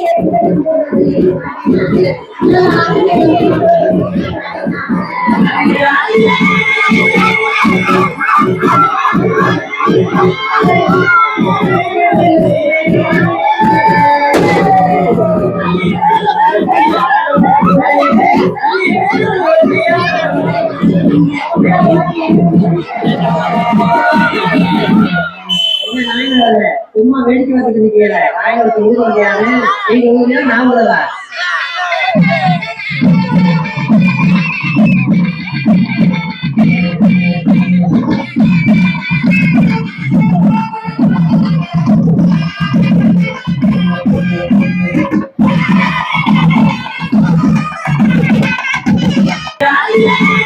ஒத்த வெளியிலே சும்மா வேடிக்கை பார்த்துட்டு நிக்கல நாயகருக்கு ஊர் முடியாது எங்க ஊர்ல நான் Yeah.